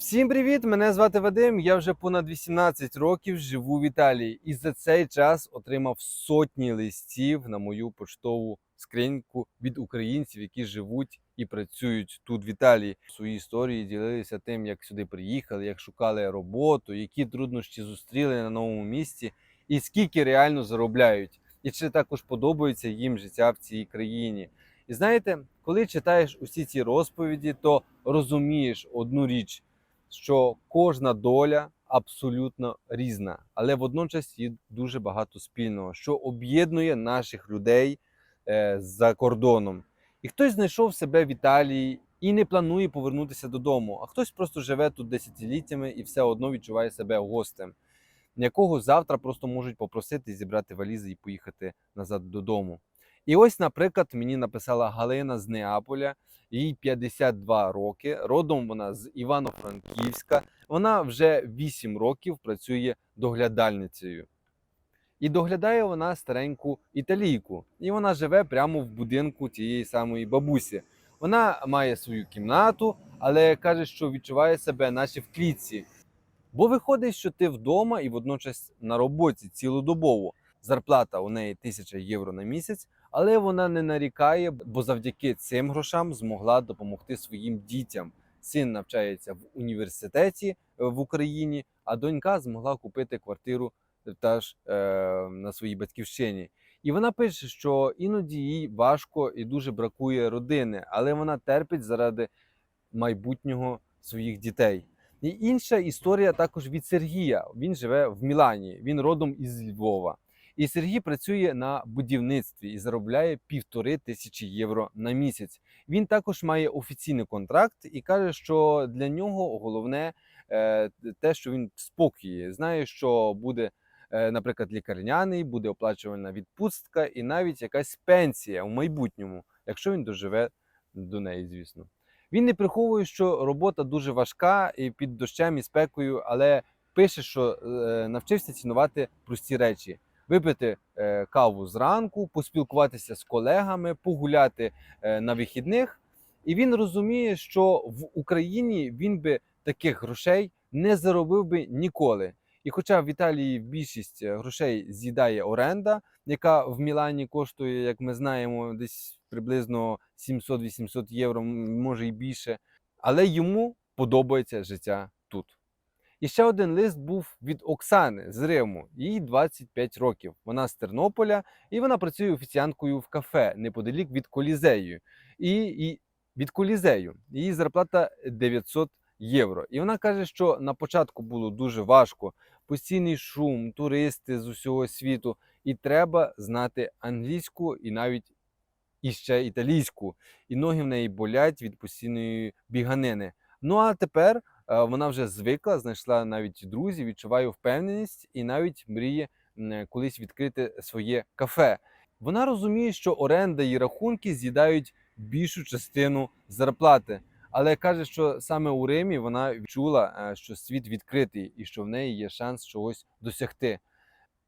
Всім привіт! Мене звати Вадим. Я вже понад 18 років живу в Італії і за цей час отримав сотні листів на мою поштову скриньку від українців, які живуть і працюють тут в Італії. Свої історії ділилися тим, як сюди приїхали, як шукали роботу, які труднощі зустріли на новому місці, і скільки реально заробляють, і чи також подобається їм життя в цій країні. І знаєте, коли читаєш усі ці розповіді, то розумієш одну річ що кожна доля абсолютно різна, але водночас є дуже багато спільного, що об'єднує наших людей е, за кордоном. І хтось знайшов себе в Італії і не планує повернутися додому, а хтось просто живе тут десятиліттями і все одно відчуває себе гостем, якого завтра просто можуть попросити зібрати валізи і поїхати назад додому. І ось, наприклад, мені написала Галина з Неаполя, їй 52 роки. Родом вона з Івано-Франківська. Вона вже 8 років працює доглядальницею. І доглядає вона стареньку італійку. І вона живе прямо в будинку тієї самої бабусі. Вона має свою кімнату, але каже, що відчуває себе, наче в клітці. Бо виходить, що ти вдома і водночас на роботі цілодобово. Зарплата у неї 1000 євро на місяць, але вона не нарікає, бо завдяки цим грошам змогла допомогти своїм дітям. Син навчається в університеті е, в Україні, а донька змогла купити квартиру теж е, на своїй батьківщині. І вона пише, що іноді їй важко і дуже бракує родини, але вона терпить заради майбутнього своїх дітей. І інша історія також від Сергія. Він живе в Мілані, він родом із Львова. І Сергій працює на будівництві і заробляє півтори тисячі євро на місяць. Він також має офіційний контракт і каже, що для нього головне е, те, що він в спокої, знає, що буде, е, наприклад, лікарняний, буде оплачувана відпустка і навіть якась пенсія в майбутньому, якщо він доживе до неї, звісно. Він не приховує, що робота дуже важка і під дощем і спекою, але пише, що е, навчився цінувати прості речі випити е, каву зранку, поспілкуватися з колегами, погуляти е, на вихідних. І він розуміє, що в Україні він би таких грошей не заробив би ніколи. І хоча в Італії більшість е, грошей з'їдає оренда, яка в Мілані коштує, як ми знаємо, десь приблизно 700-800 євро, може і більше, але йому подобається життя тут. І ще один лист був від Оксани з Риму. Їй 25 років. Вона з Тернополя і вона працює офіціанткою в кафе неподалік від колізею. І, і від колізею її зарплата 900 євро. І вона каже, що на початку було дуже важко. Постійний шум, туристи з усього світу, і треба знати англійську і навіть іще італійську. І ноги в неї болять від постійної біганини. Ну а тепер вона вже звикла, знайшла навіть друзів, відчуває впевненість і навіть мріє колись відкрити своє кафе. Вона розуміє, що оренда і рахунки з'їдають більшу частину зарплати, але каже, що саме у Римі вона відчула, е, що світ відкритий і що в неї є шанс чогось досягти.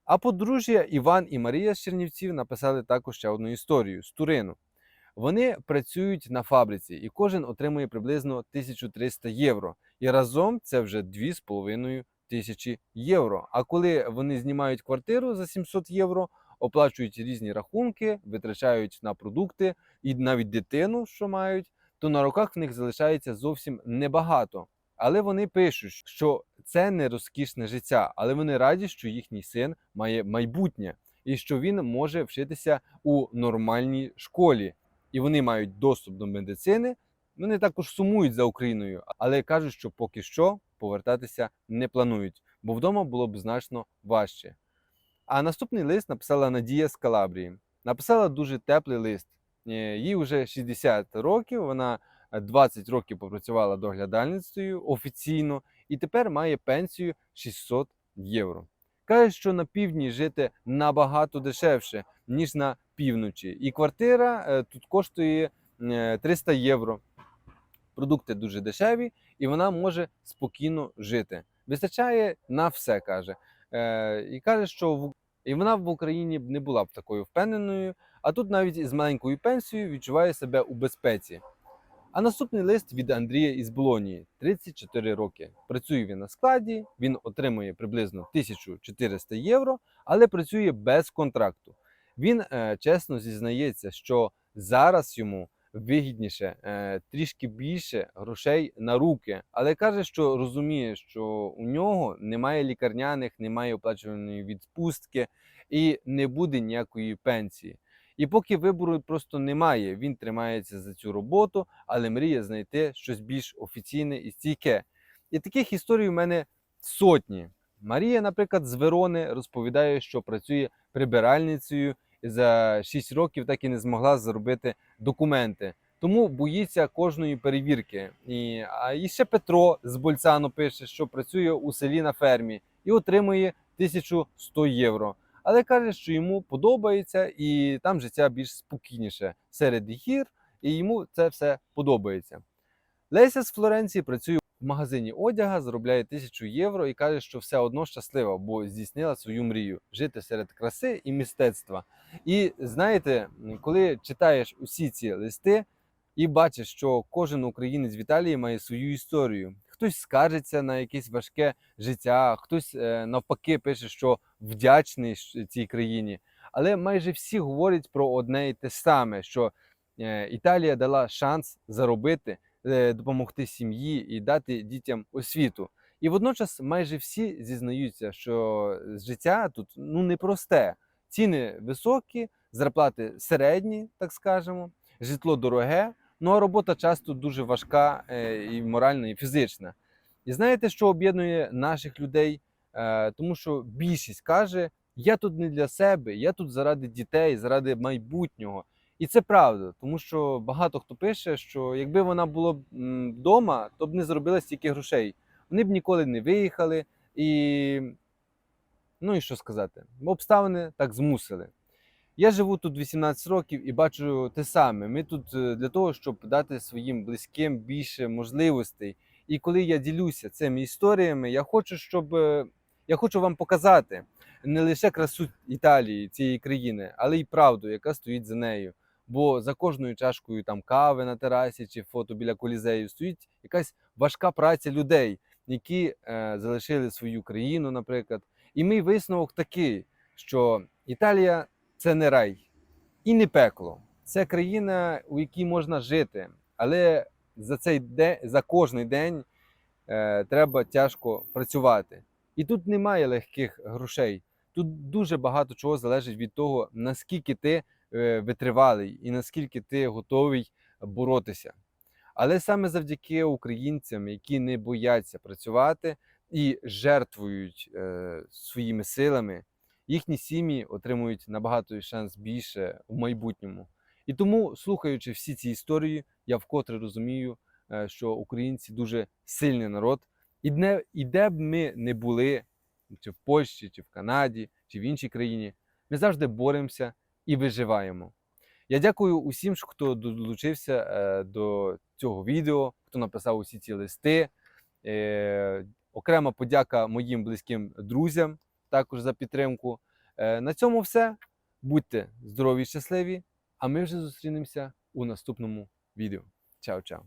А подружжя Іван і Марія з Чернівців написали також ще одну історію з Турину. Вони працюють на фабриці, і кожен отримує приблизно 1300 євро. І разом це вже 2,5 тисячі євро. А коли вони знімають квартиру за 700 євро, оплачують різні рахунки, витрачають на продукти і навіть дитину, що мають, то на руках в них залишається зовсім небагато. Але вони пишуть, що це не розкішне життя, але вони раді, що їхній син має майбутнє і що він може вчитися у нормальній школі і вони мають доступ до медицини. Вони також сумують за Україною, але кажуть, що поки що повертатися не планують, бо вдома було б значно важче. А наступний лист написала Надія з Калабрії. Написала дуже теплий лист. Е, їй вже 60 років, вона 20 років попрацювала доглядальницею офіційно і тепер має пенсію 600 євро. Каже, що на півдні жити набагато дешевше, ніж на півночі. І квартира е, тут коштує 300 е, євро. Продукти дуже дешеві, і вона може спокійно жити. Вистачає на все, каже. Е, і каже, що в і вона в Україні б не була б такою впевненою, а тут навіть із маленькою пенсією відчуває себе у безпеці. А наступний лист від Андрія із Болонії, 34 роки. Працює він на складі, він отримує приблизно 1400 євро, але працює без контракту. Він е, чесно зізнається, що зараз йому вигідніше е, трішки більше грошей на руки, але каже, що розуміє, що у нього немає лікарняних, немає оплачуваної відпустки і не буде ніякої пенсії. І поки вибору просто немає, він тримається за цю роботу, але мріє знайти щось більш офіційне і стійке. І таких історій у мене сотні. Марія, наприклад, з Верони розповідає, що працює прибиральницею за 6 років так і не змогла заробити документи. Тому боїться кожної перевірки. І, а і ще Петро з Больцану пише, що працює у селі на фермі і отримує 1100 євро. Але каже, що йому подобається і там життя більш спокійніше серед гір, і йому це все подобається. Леся з Флоренції працює в магазині одяга, заробляє 1000 євро і каже, що все одно щаслива, бо здійснила свою мрію жити серед краси і мистецтва. І знаєте, коли читаєш усі ці листи і бачиш, що кожен українець в Італії має свою історію. Хтось скаржиться на якесь важке життя, хтось е, навпаки пише, що вдячний цій країні. Але майже всі говорять про одне і те саме: що е, Італія дала шанс заробити, допомогти сім'ї і дати дітям освіту. І водночас майже всі зізнаються, що життя тут ну непросте. Ціни високі, зарплати середні, так скажемо, житло дороге, ну а робота часто дуже важка е, і моральна, і фізична. І знаєте, що об'єднує наших людей? Е, Тому що більшість каже: я тут не для себе, я тут заради дітей, заради майбутнього. І це правда, тому що багато хто пише, що якби вона була б вдома, то б не заробила стільки грошей. Вони б ніколи не виїхали, і ну і що сказати, обставини так змусили. Я живу тут 18 років і бачу те саме. Ми тут е, для того, щоб дати своїм близьким більше можливостей. І коли я ділюся цими історіями, я хочу, щоб е, я хочу вам показати не лише красу Італії, цієї країни, але й правду, яка стоїть за нею. Бо за кожною чашкою там кави на терасі чи фото біля колізею стоїть якась важка праця людей, які е, залишили свою країну, наприклад. І мій висновок такий, що Італія це не рай і не пекло. Це країна, у якій можна жити, але за цей день, за кожний день е, треба тяжко працювати. І тут немає легких грошей. Тут дуже багато чого залежить від того, наскільки ти витривалий і наскільки ти готовий боротися. Але саме завдяки українцям, які не бояться працювати і жертвують е, своїми силами, їхні сім'ї отримують набагато шанс більше в майбутньому. І тому, слухаючи всі ці історії, я вкотре розумію, е, що українці дуже сильний народ, і де, і де б ми не були, чи в Польщі, чи в Канаді, чи в іншій країні, ми завжди боремося і виживаємо. Я дякую усім, хто долучився е, до цього відео, хто написав усі ці листи. Е, окрема подяка моїм близьким друзям також за підтримку. Е, на цьому все. Будьте здорові і щасливі, а ми вже зустрінемося у наступному відео. Чао-чао!